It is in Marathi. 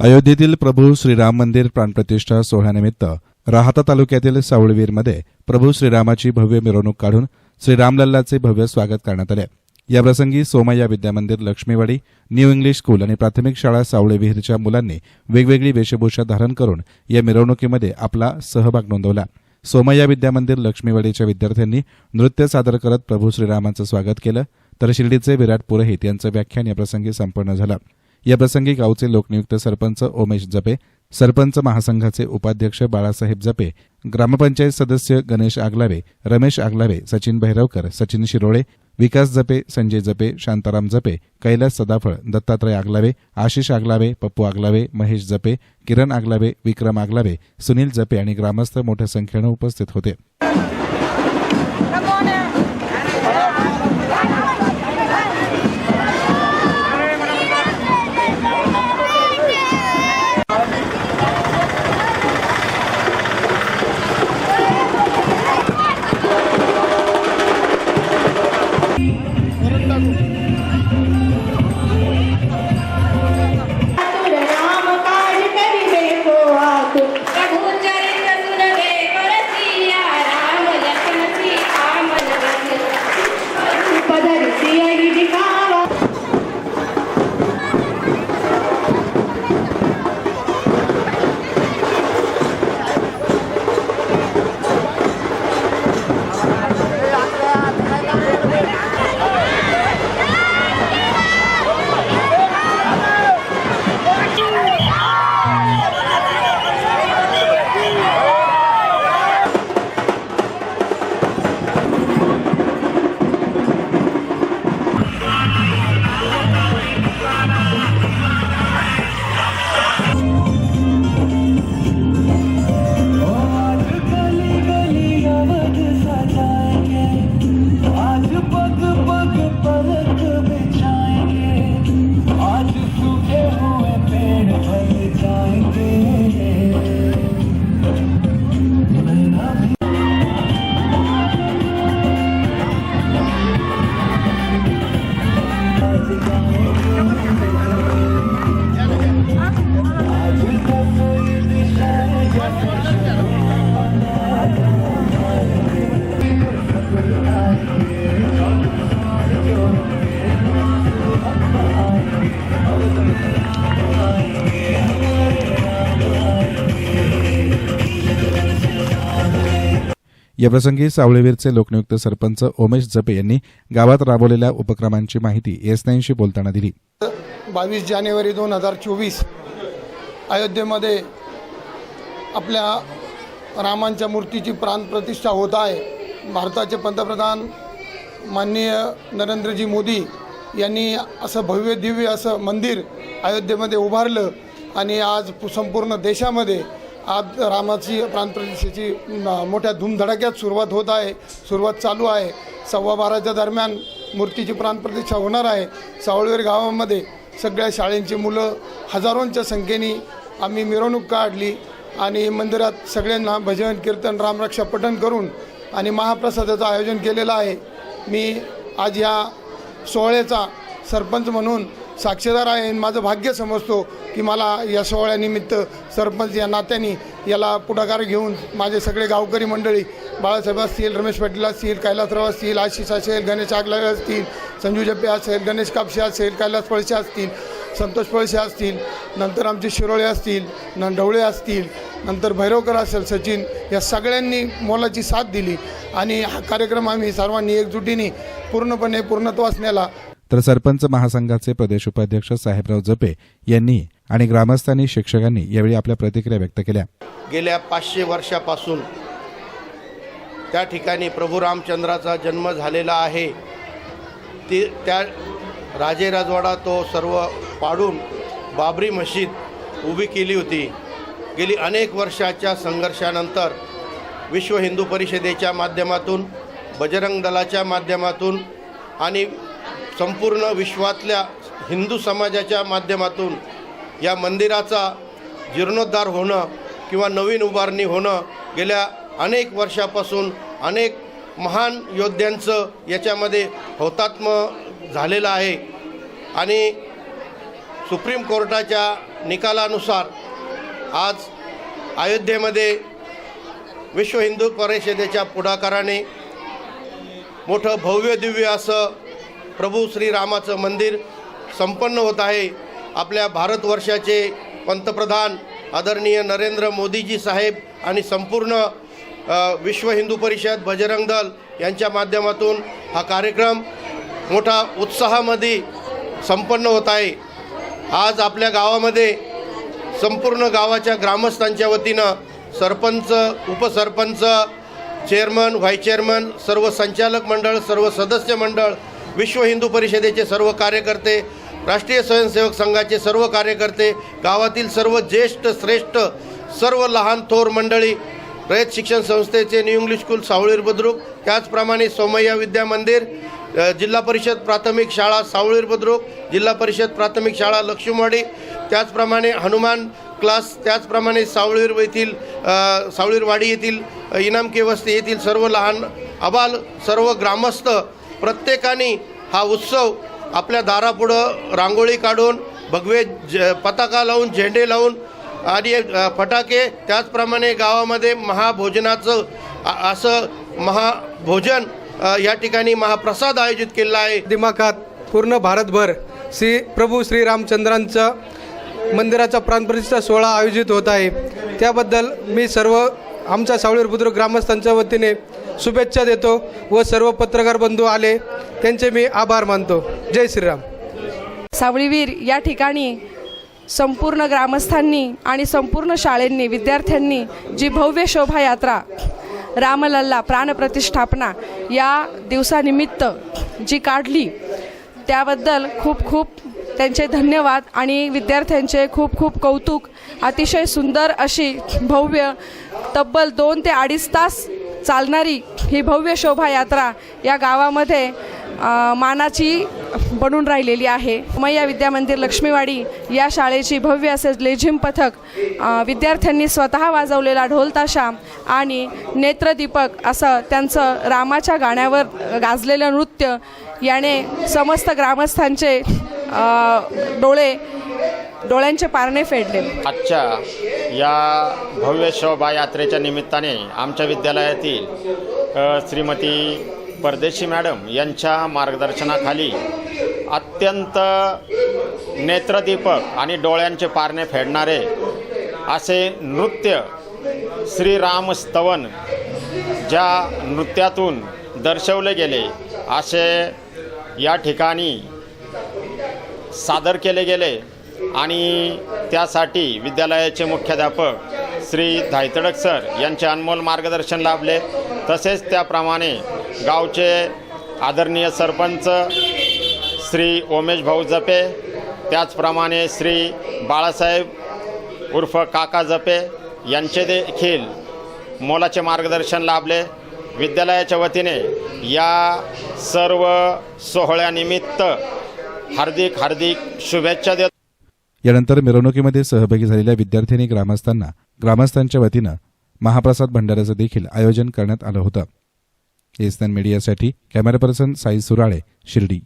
अयोध्येतील प्रभू श्रीराम मंदिर प्राणप्रतिष्ठा सोहळ्यानिमित्त राहता तालुक्यातील सावळवीरमध्ये प्रभू श्रीरामाची भव्य मिरवणूक काढून श्रीरामलल्लाचे भव्य स्वागत करण्यात आले. याप्रसंगी Somaiya Vidyamandir Laxmiwadi new English school आणि प्राथमिक शाळा सावळे विहीरच्या मुलांनी वेगवेगळी वेशभूषा धारण करून या मिरवणुकीमध्ये आपला सहभाग नोंदवला. सोमय्या विद्यामंदिर लक्ष्मीवाडीच्या विद्यार्थ्यांनी नृत्य सादर करत प्रभू श्रीरामांचं स्वागत केलं. तर शिर्डीचे विराट पुरोहित यांचं व्याख्यान याप्रसंगी संपन्न झालं. याप्रसंगी गावचे लोकनियुक्त सरपंच ओमेश जपे सरपंच महासंघाचे उपाध्यक्ष बाळासाहेब जपे ग्रामपंचायत सदस्य गणेश आगलावे रमेश आगलावे सचिन भैरवकर सचिन शिरोळे विकास जपे संजय जपे शांताराम जपे कैलास सदाफळ दत्तात्रय आगलावे आशिष आगलावे पप्पू आगलावे महेश जपे किरण आगलावे विक्रम आगलावे सुनील जपे आणि ग्रामस्थ मोठ्या संख्येनं उपस्थित होते. आज याप्रसंगी सावळेवीरचे लोकनियुक्त सरपंच ओमेश जपे यांनी गावात राबवलेल्या उपक्रमांची माहिती एस नाईनशी बोलताना दिली. बावीस जानेवारी दोन हजार चोवीस अयोध्येमध्ये आपल्या रामांच्या मूर्तीची प्राणप्रतिष्ठा होत आहे. भारताचे पंतप्रधान माननीय नरेंद्रजी मोदी यांनी असं भव्य दिव्य असं मंदिर अयोध्येमध्ये उभारलं आणि आज संपूर्ण देशामध्ये आज रामाची प्राणप्रतिष्ठेची मोठ्या धूमधडाक्यात सुरुवात होत आहे सुरुवात चालू आहे. सव्वा बाराच्या दरम्यान मूर्तीची प्राणप्रतिष्ठा होणार आहे. सावळवेर गावामध्ये सगळ्या शाळेंची मुलं हजारोंच्या संख्येने आम्ही मिरवणूक काढली आणि मंदिरात सगळ्यांना भजन कीर्तन रामरक्षा पठण करून आणि महाप्रसादाचं आयोजन केलेलं आहे. मी आज या सोहळ्याचा सरपंच म्हणून साक्षीदार आहे आणि माझं भाग्य समजतो की मला या सोहळ्यानिमित्त सरपंच या नात्याने याला पुढाकार घेऊन माझे सगळे गावकरी मंडळी बाळासाहेब असतील रमेश पाटील असतील कैलासराव असतील आशिष असेल गणेश आगला असतील संजू जप्पे असेल गणेश कापशे असेल कैलास पळशे असतील संतोष पळशे असतील नंतर आमचे शिरोळे असतील नंढवळे असतील नंतर भैरवकर असेल सचिन या सगळ्यांनी मोलाची साथ दिली. आणि हा कार्यक्रम आम्ही सर्वांनी एकजुटीने पूर्णपणे पूर्णत्वास नेला. तर सरपंच महासंघाचे प्रदेश उपाध्यक्ष साहेबराव जपे यांनी आणि ग्रामस्थांनी शिक्षकांनी यावेळी आपल्या प्रतिक्रिया व्यक्त केल्या. गेल्या पाचशे वर्षापासून त्या ठिकाणी प्रभू रामचंद्राचा जन्म झालेला आहे. ती त्या राजे राजवाडा तो सर्व पाडून बाबरी मशीद उभी केली होती. गेली अनेक वर्षाच्या संघर्षानंतर विश्व हिंदू परिषदेच्या माध्यमातून बजरंग दलाच्या माध्यमातून आणि संपूर्ण विश्वातल्या हिंदू समाजाच्या माध्यमातून या मंदिराचा जीर्णोद्धार होणं किंवा नवीन उभारणी होणं गेल्या अनेक वर्षापासून अनेक महान योद्ध्यांचं याच्यामध्ये हौतात्म झालेलं आहे. आणि सुप्रीम कोर्टाच्या निकालानुसार आज अयोध्येमध्ये विश्व हिंदू परिषदेच्या पुढाकाराने मोठं भव्य दिव्य असं प्रभू श्रीरामाचं मंदिर संपन्न होत आहे. आपल्या भारतवर्षाचे पंतप्रधान आदरणीय नरेंद्र मोदीजी साहेब आणि संपूर्ण विश्व हिंदू परिषद बजरंग दल यांच्या माध्यमातून हा कार्यक्रम मोठा उत्साहामध्ये संपन्न होत आहे. आज आपल्या गावामध्ये संपूर्ण गावाच्या ग्रामस्थांच्या वतीनं सरपंच उपसरपंच चेअरमन व्हाईस चेअरमन सर्व संचालक मंडळ सर्व सदस्य मंडळ विश्व हिंदू परिषदेचे सर्व कार्यकर्ते राष्ट्रीय स्वयंसेवक संघाचे सर्व कार्यकर्ते गावातील सर्व ज्येष्ठ श्रेष्ठ सर्व लहान थोर मंडळी रयत शिक्षण संस्थेचे new English school Savlir Budruk त्याचप्रमाणे सोमय्या विद्या मंदिर जिल्हा परिषद प्राथमिक शाळा सावळीर बुद्रुक जिल्हा परिषद प्राथमिक शाळा लक्ष्मीवाडी त्याचप्रमाणे हनुमान क्लास त्याचप्रमाणे सावळीर येथील सावळीरवाडी येथील इनामके वस्ती येथील सर्व लहान अबाल सर्व ग्रामस्थ प्रत्येकाने हा उत्सव आपल्या दारापुढं रांगोळी काढून भगवे ज पताका लावून झेंडे लावून आणि फटाके त्याचप्रमाणे गावामध्ये महाभोजनाचं असं महाभोजन या ठिकाणी महाप्रसाद आयोजित केलेला आहे. दिमाखात पूर्ण भारतभर श्री प्रभू श्रीरामचंद्रांचं मंदिराचा प्राणप्रतिष्ठा सोहळा आयोजित होत आहे. त्याबद्दल मी सर्व आमच्या सावळीर बुद्रुक ग्रामस्थांच्या वतीने शुभेच्छा देतो व सर्व पत्रकार बंधू आले त्यांचे मी आभार मानतो. जय श्रीराम. सावळीवीर या ठिकाणी संपूर्ण ग्रामस्थांनी आणि संपूर्ण शाळेंनी विद्यार्थ्यांनी जी भव्य शोभायात्रा रामलल्ला प्राणप्रतिष्ठापना या दिवसानिमित्त जी काढली त्याबद्दल खूप खूप त्यांचे धन्यवाद आणि विद्यार्थ्यांचे खूप खूप कौतुक. अतिशय सुंदर अशी भव्य तब्बल दोन ते अडीच तास चालणारी ही भव्य शोभायात्रा या गावामध्ये मानाची बनून राहिलेली आहे. मैया विद्यामंदिर लक्ष्मीवाडी या शाळेची भव्य असे लेझिम पथक विद्यार्थ्यांनी स्वतः वाजवलेला ढोलताशा आणि नेत्रदीपक असं त्यांचं रामाच्या गाण्यावर गाजलेलं नृत्य याने समस्त ग्रामस्थांचे डोळे डोळ्यांचे पारणे फेडले. आजच्या या भव्य शोभायात्रेच्या निमित्ताने आमच्या विद्यालयातील श्रीमती परदेशी मॅडम यांच्या मार्गदर्शनाखाली अत्यंत नेत्रदीपक आणि डोळ्यांचे पारणे फेडणारे असे नृत्य श्रीराम स्तवन ज्या नृत्यातून दर्शवले गेले असे या ठिकाणी सादर केले गेले. आणि त्यासाठी विद्यालयाचे मुख्याध्यापक श्री धायतडक सर यांचे अनमोल मार्गदर्शन लाभले. तसेच त्याप्रमाणे गावचे आदरणीय सरपंच श्री ओमेश भाऊ जपे त्याचप्रमाणे श्री बाळासाहेब उर्फ काका जपे यांचे देखील मोलाचे मार्गदर्शन लाभले. विद्यालयाच्या वतीने या सर्व सोहळ्यानिमित्त हार्दिक हार्दिक शुभेच्छा देतो. यानंतर मिरवणुकीमध्ये सहभागी झालेल्या विद्यार्थ्यांनी ग्रामस्थांना ग्रामस्थांच्या वतीनं महाप्रसाद भंडाऱ्याचं देखील आयोजन करण्यात आलं होतं. एसएन मीडियासाठी कॅमेरा पर्सन साई सुराळे शिर्डी.